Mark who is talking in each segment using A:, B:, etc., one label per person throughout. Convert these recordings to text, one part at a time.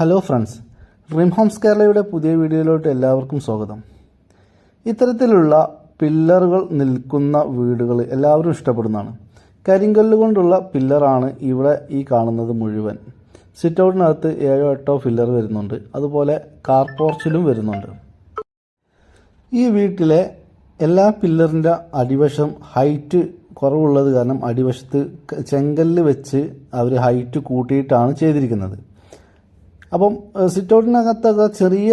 A: Hello friends റിം Holmes കേരളയുടെ പുതിയ വീഡിയോയിലോട്ട് എല്ലാവർക്കും സ്വാഗതം. ഇത്തരത്തിലുള്ള പില്ലറുകൾ നിൽക്കുന്ന വീടുകൾ എല്ലാവരും ഇഷ്ടപ്പെടുന്നതാണ്. കരിങ്കല്ല് കൊണ്ടുള്ള പില്ലറാണ് ഇവിടെ ഈ കാണുന്നത് മുഴുവൻ. സിറ്റൗട്ടിനകത്ത് ഏഴോ എട്ടോ പില്ലർ വരുന്നുണ്ട്. അതുപോലെ കാർ പോർച്ചിലും വരുന്നുണ്ട്. ഈ വീട്ടിലെ എല്ലാ പില്ലറിന്റെ അടിവശം ഹൈറ്റ് കുറവുള്ളത് കാരണം അടിവശത്ത് ചെങ്കല്ല് വെച്ച് അവർ ഹൈറ്റ് കൂട്ടിയിട്ടാണ് ചെയ്തിരിക്കുന്നത്. അപ്പം സിറ്റ് ഔട്ടിനകത്തൊക്കെ ചെറിയ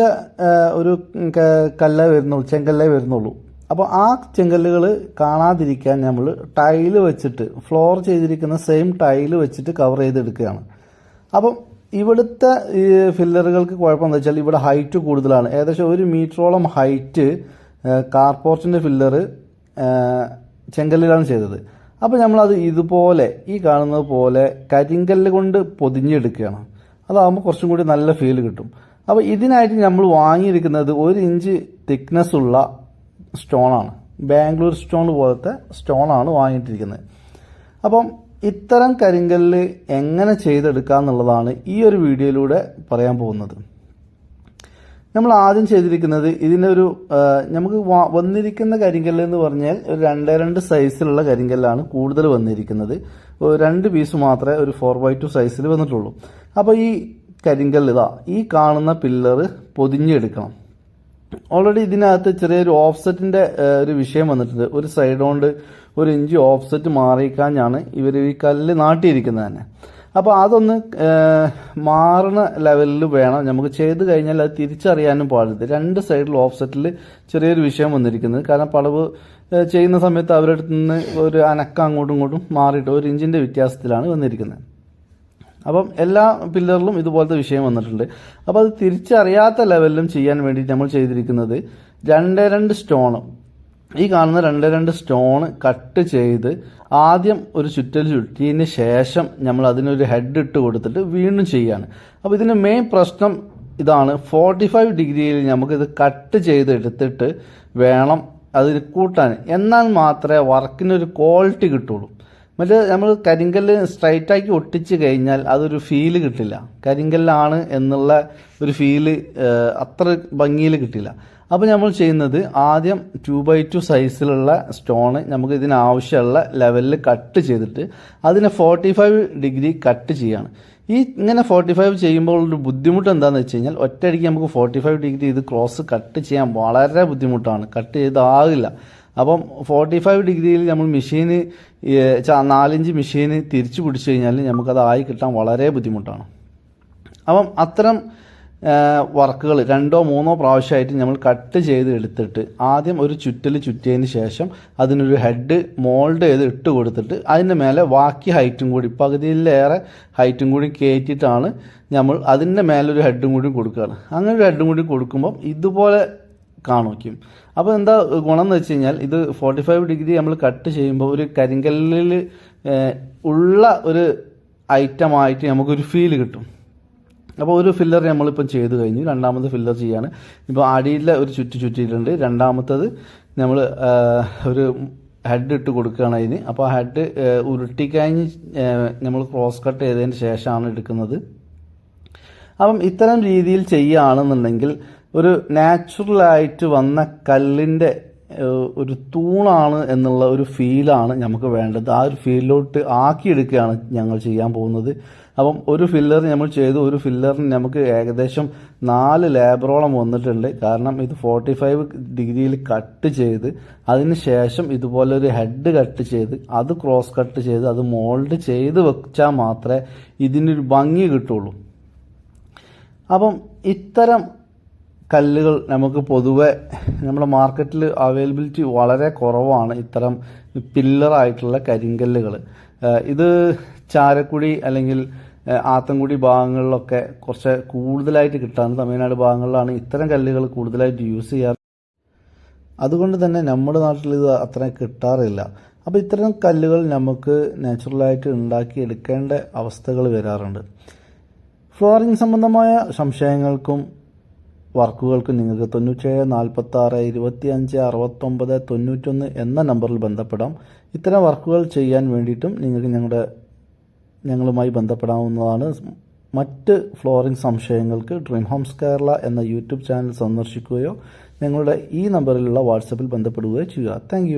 A: ഒരു കല്ല വരുന്നുള്ളൂ ചെങ്കല്ലേ വരുന്നുള്ളൂ. അപ്പോൾ ആ ചെങ്കല്ലുകൾ കാണാതിരിക്കാൻ നമ്മൾ ടൈൽ വെച്ചിട്ട് ഫ്ലോർ ചെയ്തിരിക്കുന്ന സെയിം ടൈൽ വെച്ചിട്ട് കവർ ചെയ്തെടുക്കുകയാണ്. അപ്പം ഇവിടുത്തെ ഈ ഫില്ലറുകൾക്ക് കുഴപ്പമെന്ന് വെച്ചാൽ ഇവിടെ ഹൈറ്റ് കൂടുതലാണ്. ഏകദേശം ഒരു മീറ്ററോളം ഹൈറ്റ് കാർപോർട്ടിന്റെ ഫില്ലർ ചെങ്കല്ലിലാണ് ചെയ്തത്. അപ്പോൾ നമ്മളത് ഇതുപോലെ ഈ കാണുന്നത് പോലെ കരിങ്കല്ല് കൊണ്ട് പൊതിഞ്ഞെടുക്കുകയാണ്. അതാകുമ്പോൾ കുറച്ചും കൂടി നല്ല ഫീൽ കിട്ടും. അപ്പോൾ ഇതിനായിട്ട് നമ്മൾ വാങ്ങിയിരിക്കുന്നത് ഒരു ഇഞ്ച് തിക്നെസ് ഉള്ള സ്റ്റോണാണ് ബാംഗ്ലൂർ സ്റ്റോൺ പോലത്തെ സ്റ്റോണാണ് വാങ്ങിയിട്ടിരിക്കുന്നത്. അപ്പം ഇത്തരം കരിങ്കല്ല് എങ്ങനെ ചെയ്തെടുക്കുക എന്നുള്ളതാണ് ഈ ഒരു വീഡിയോയിലൂടെ പറയാൻ പോകുന്നത്. നമ്മൾ ആദ്യം ചെയ്തിരിക്കുന്നത് ഇതിന്റെ ഒരു നമുക്ക് വന്നിരിക്കുന്ന കരിങ്കല്ല് എന്ന് പറഞ്ഞാൽ ഒരു രണ്ടേ രണ്ട് സൈസിലുള്ള കരിങ്കല്ലാണ് കൂടുതൽ വന്നിരിക്കുന്നത്. രണ്ട് പീസ് മാത്രമേ ഒരു ഫോർ ബൈ ടു സൈസിൽ വന്നിട്ടുള്ളൂ. അപ്പോൾ ഈ കരിങ്കല്ല് ഇതാ ഈ കാണുന്ന പില്ലറ് പൊതിഞ്ഞെടുക്കണം. ഓൾറെഡി ഇതിനകത്ത് ചെറിയൊരു ഓഫ്സെറ്റിന്റെ ഒരു വിഷയം വന്നിട്ടുണ്ട്. ഒരു സൈഡ് കൊണ്ട് ഒരു ഇഞ്ച് ഓഫ്സെറ്റ് മാറിക്കാഞ്ഞാണ് ഇവർ ഈ കല്ല് നാട്ടിയിരിക്കുന്നത് തന്നെ. അപ്പോൾ അതൊന്ന് മാറുന്ന ലെവലിൽ വേണം. നമുക്ക് ചെയ്ത് കഴിഞ്ഞാൽ അത് തിരിച്ചറിയാനും പാടില്ല. രണ്ട് സൈഡിൽ ഓഫ്സെറ്റിൽ ചെറിയൊരു വിഷയം വന്നിരിക്കുന്നത്. കാരണം പളവ് ചെയ്യുന്ന സമയത്ത് അവരുടെ നിന്ന് ഒരു അനക്ക അങ്ങോട്ടും ഇങ്ങോട്ടും മാറിയിട്ട് ഒരു ഇഞ്ചിന്റെ വ്യത്യാസത്തിലാണ് വന്നിരിക്കുന്നത്. അപ്പം എല്ലാ പില്ലറിലും ഇതുപോലത്തെ വിഷയം വന്നിട്ടുണ്ട്. അപ്പോൾ അത് തിരിച്ചറിയാത്ത ലെവലിലും ചെയ്യാൻ വേണ്ടി നമ്മൾ ചെയ്തിരിക്കുന്നത് രണ്ടേ രണ്ട് സ്റ്റോൺ ഈ കാണുന്ന രണ്ട് രണ്ട് സ്റ്റോണ് കട്ട് ചെയ്ത് ആദ്യം ഒരു ചുറ്റൽ ചുറ്റിയതിന് ശേഷം നമ്മൾ അതിനൊരു ഹെഡ് ഇട്ട് കൊടുത്തിട്ട് വീണ്ടും ചെയ്യാണ് അപ്പോൾ ഇതിന്റെ മെയിൻ പ്രശ്നം ഇതാണ്. ഫോർട്ടി ഫൈവ് ഡിഗ്രിയിൽ നമുക്കിത് കട്ട് ചെയ്ത് എടുത്തിട്ട് വേണം അതിന് കൂട്ടാൻ. എന്നാൽ മാത്രമേ വർക്കിനൊരു ക്വാളിറ്റി കിട്ടുള്ളൂ. മറ്റേ നമ്മൾ കരിങ്കല്ല് സ്ട്രൈറ്റാക്കി ഒട്ടിച്ച് കഴിഞ്ഞാൽ അതൊരു ഫീൽ കിട്ടില്ല. കരിങ്കല്ലാണ് എന്നുള്ള ഒരു ഫീൽ അത്ര ഭംഗിയിൽ കിട്ടില്ല. അപ്പോൾ നമ്മൾ ചെയ്യുന്നത് ആദ്യം ടു ബൈ ടു സൈസിലുള്ള സ്റ്റോണ് നമുക്ക് ഇതിനാവശ്യമുള്ള ലെവലിൽ കട്ട് ചെയ്തിട്ട് അതിനെ ഫോർട്ടി ഫൈവ് ഡിഗ്രി കട്ട് ചെയ്യാണ്. ഈ ഇങ്ങനെ ഫോർട്ടി ഫൈവ് ചെയ്യുമ്പോൾ ഒരു ബുദ്ധിമുട്ട് എന്താണെന്ന് വെച്ച് കഴിഞ്ഞാൽ ഒറ്റയടിക്ക് നമുക്ക് ഫോർട്ടി ഫൈവ് ഡിഗ്രി ഇത് ക്രോസ് കട്ട് ചെയ്യാൻ വളരെ ബുദ്ധിമുട്ടാണ്. കട്ട് ചെയ്താകില്ല. അപ്പം ഫോർട്ടി ഫൈവ് ഡിഗ്രിയിൽ നമ്മൾ മെഷീന് നാലിഞ്ച് മെഷീന് തിരിച്ചു പിടിച്ചു കഴിഞ്ഞാൽ നമുക്കത് ആയി കിട്ടാൻ വളരെ ബുദ്ധിമുട്ടാണ്. അപ്പം അത്തരം വർക്കുകൾ രണ്ടോ മൂന്നോ പ്രാവശ്യമായിട്ട് നമ്മൾ കട്ട് ചെയ്ത് എടുത്തിട്ട് ആദ്യം ഒരു ചുറ്റൽ ചുറ്റിയതിന് ശേഷം അതിനൊരു ഹെഡ് മോൾഡ് ചെയ്ത് ഇട്ട് കൊടുത്തിട്ട് അതിന്റെ മേലെ ബാക്കി ഹൈറ്റും കൂടി പകുതിയിലേറെ ഹൈറ്റും കൂടി കയറ്റിയിട്ടാണ് നമ്മൾ അതിന്റെ മേലെ ഒരു ഹെഡും കൂടി കൊടുക്കുകയാണ്. അങ്ങനെ ഒരു ഹെഡും കൂടി കൊടുക്കുമ്പം ഇതുപോലെ കാണിക്കും അപ്പോൾ എന്താ ഗുണം എന്ന് വെച്ച് കഴിഞ്ഞാൽ ഇത് ഫോർട്ടി ഫൈവ് ഡിഗ്രി നമ്മൾ കട്ട് ചെയ്യുമ്പോൾ ഒരു കരിങ്കല്ലിൽ ഉള്ള ഒരു ഐറ്റമായിട്ട് നമുക്കൊരു ഫീൽ കിട്ടും. അപ്പോൾ ഒരു ഫില്ലർ നമ്മളിപ്പം ചെയ്ത് കഴിഞ്ഞു. രണ്ടാമത്തെ ഫില്ലർ ചെയ്യാണ്. ഇപ്പോൾ അടിയിലെ ഒരു ചുറ്റി ചുറ്റിയിട്ടുണ്ട്. രണ്ടാമത്തത് നമ്മൾ ഒരു ഹെഡ് ഇട്ട് കൊടുക്കുകയാണ് അതിന്. അപ്പോൾ ആ ഹെഡ് ഉരുട്ടിക്കഴിഞ്ഞ് നമ്മൾ ക്രോസ് കട്ട് ചെയ്തതിന് ശേഷമാണ് എടുക്കുന്നത്. അപ്പം ഇത്തരം രീതിയിൽ ചെയ്യുകയാണെന്നുണ്ടെങ്കിൽ ഒരു നാച്ചുറലായിട്ട് വന്ന കല്ലിന്റെ ഒരു തൂണാണ് എന്നുള്ള ഒരു ഫീലാണ് നമുക്ക് വേണ്ടത്. ആ ഒരു ഫീലിലോട്ട് ആക്കിയെടുക്കുകയാണ് ഞങ്ങൾ ചെയ്യാൻ പോകുന്നത്. അപ്പം ഒരു ഫില്ലർ നമ്മൾ ചെയ്തു. ഒരു ഫില്ലറിന് നമുക്ക് ഏകദേശം നാല് ലേബറോളം വന്നിട്ടുണ്ട്. കാരണം ഇത് ഫോർട്ടി ഫൈവ് ഡിഗ്രിയിൽ കട്ട് ചെയ്ത് അതിന് ശേഷം ഇതുപോലെ ഒരു ഹെഡ് കട്ട് ചെയ്ത് അത് ക്രോസ് കട്ട് ചെയ്ത് അത് മോൾഡ് ചെയ്ത് വെച്ചാൽ മാത്രമേ ഇതിനൊരു ഭംഗി കിട്ടുള്ളൂ. അപ്പം ഇത്തരം കല്ലുകൾ നമുക്ക് പൊതുവെ നമ്മുടെ മാർക്കറ്റിൽ അവൈലബിലിറ്റി വളരെ കുറവാണ് ഇത്തരം പില്ലറായിട്ടുള്ള കരിങ്കല്ലുകൾ. ഇത് ചാരക്കുടി അല്ലെങ്കിൽ ആത്തങ്കുടി ഭാഗങ്ങളിലൊക്കെ കുറച്ച് കൂടുതലായിട്ട് കിട്ടാറ് തമിഴ്നാട് ഭാഗങ്ങളിലാണ് ഇത്തരം കല്ലുകൾ കൂടുതലായിട്ട് യൂസ് ചെയ്യാറ്. അതുകൊണ്ട് തന്നെ നമ്മുടെ നാട്ടിൽ ഇത് അത്ര കിട്ടാറില്ല. അപ്പോൾ ഇത്തരം കല്ലുകൾ നമുക്ക് നാച്ചുറലായിട്ട് ഉണ്ടാക്കി എടുക്കേണ്ട അവസ്ഥകൾ വരാറുണ്ട്. ഫ്ലോറിംഗ് സംബന്ധമായ സംശയങ്ങൾക്കും വർക്കുകൾക്കും നിങ്ങൾക്ക് തൊണ്ണൂറ്റേഴ് നാൽപ്പത്തി ആറ് ഇരുപത്തി അഞ്ച് അറുപത്തൊമ്പത് തൊണ്ണൂറ്റൊന്ന് എന്ന നമ്പറിൽ ബന്ധപ്പെടാം. ഇത്തരം വർക്കുകൾ ചെയ്യാൻ വേണ്ടിയിട്ടും നിങ്ങൾക്ക് ഞങ്ങളുടെ ഞങ്ങളുമായി ബന്ധപ്പെടാവുന്നതാണ്. മറ്റ് ഫ്ലോറിംഗ് സംശയങ്ങൾക്ക് ഡ്രീം ഹോംസ് കേരള എന്ന യൂട്യൂബ് ചാനൽ സന്ദർശിക്കുകയോ ഞങ്ങളുടെ ഈ നമ്പറിലുള്ള വാട്സപ്പിൽ ബന്ധപ്പെടുകയോ ചെയ്യുക. താങ്ക്